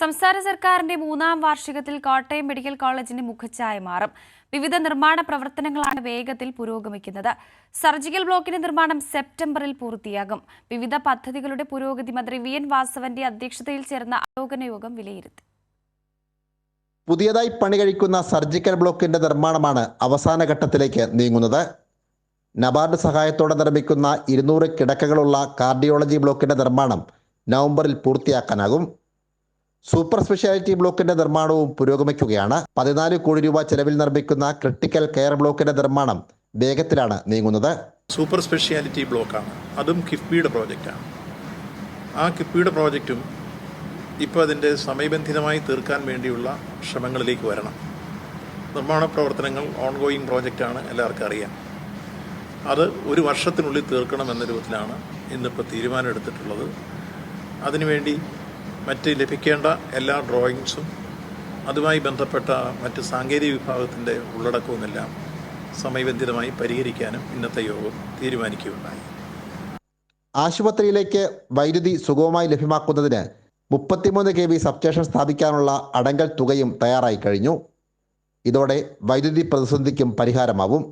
സംസ്ഥാന സർക്കാരിന്റെ മൂന്നാം വാർഷികത്തിൽ കോട്ടയം മെഡിക്കൽ കോളേജിന്റെ മുഖച്ഛായ മാറും. വിവിധ നിർമ്മാണ പ്രവർത്തനങ്ങളാണ് വേഗത്തിൽ പുരോഗമിക്കുന്നത്. സർജിക്കൽ ബ്ലോക്കിന്റെ നിർമ്മാണം സെപ്റ്റംബറിൽ പൂർത്തിയാകും. വിവിധ പദ്ധതികളുടെ പുരോഗതി മന്ത്രി വി എൻ വാസവന്റെ അധ്യക്ഷതയിൽ ചേർന്ന അവലോകന യോഗം വിലയിരുത്തി. പുതിയതായി പണി കഴിക്കുന്ന സർജിക്കൽ ബ്ലോക്കിന്റെ നിർമ്മാണമാണ് അവസാന ഘട്ടത്തിലേക്ക് നീങ്ങുന്നത്. നബാർഡ് സഹായത്തോടെ നിർമ്മിക്കുന്ന ഇരുന്നൂറ് കിടക്കകളുള്ള കാർഡിയോളജി ബ്ലോക്കിന്റെ നിർമ്മാണം നവംബറിൽ പൂർത്തിയാക്കാനാകും. സൂപ്പർ സ്പെഷ്യാലിറ്റി ബ്ലോക്കിന്റെ നിർമ്മാണവും പുരോഗമിക്കുകയാണ്. പതിനാല് കോടി രൂപ ചെലവിൽ നിർമ്മിക്കുന്ന ക്രിട്ടിക്കൽ കെയർ ബ്ലോക്കിന്റെ നിർമ്മാണം വേഗത്തിലാണ് നീങ്ങുന്നത്. സൂപ്പർ സ്പെഷ്യാലിറ്റി ബ്ലോക്കാണ്. അതും കിഫ്ബിയുടെ പ്രോജക്റ്റാണ്. ആ കിഫ്ബിയുടെ പ്രോജക്റ്റും ഇപ്പോൾ അതിന്റെ സമയബന്ധിതമായി തീർക്കാൻ വേണ്ടിയുള്ള ശ്രമങ്ങളിലേക്ക് വരണം. നിർമ്മാണ പ്രവർത്തനങ്ങൾ ഓൺഗോയിങ് പ്രോജക്റ്റാണ് എല്ലാവർക്കും അറിയാം. അത് ഒരു വർഷത്തിനുള്ളിൽ തീർക്കണം എന്ന രൂപത്തിലാണ് ഇന്നിപ്പോൾ തീരുമാനമെടുത്തിട്ടുള്ളത്. അതിനുവേണ്ടി മറ്റ് ലഭിക്കേണ്ട എല്ലാ ഡ്രോയിങ്സും അതുമായി ബന്ധപ്പെട്ട മറ്റ് സാങ്കേതിക വിഭാഗത്തിന്റെ ഉള്ളടക്കവുമെല്ലാം സമയബന്ധിതമായി പരിഹരിക്കാനും ഇന്നത്തെ യോഗം തീരുമാനിക്കുകയുണ്ടായി. ആശുപത്രിയിലേക്ക് വൈദ്യുതി സുഗമമായി ലഭ്യമാക്കുന്നതിന് മുപ്പത്തിമൂന്ന് കെ വി സബ്സ്റ്റേഷൻ സ്ഥാപിക്കാനുള്ള അടങ്കൽ തുകയും തയ്യാറായി കഴിഞ്ഞു. ഇതോടെ വൈദ്യുതി പ്രതിസന്ധിക്കും പരിഹാരമാവും.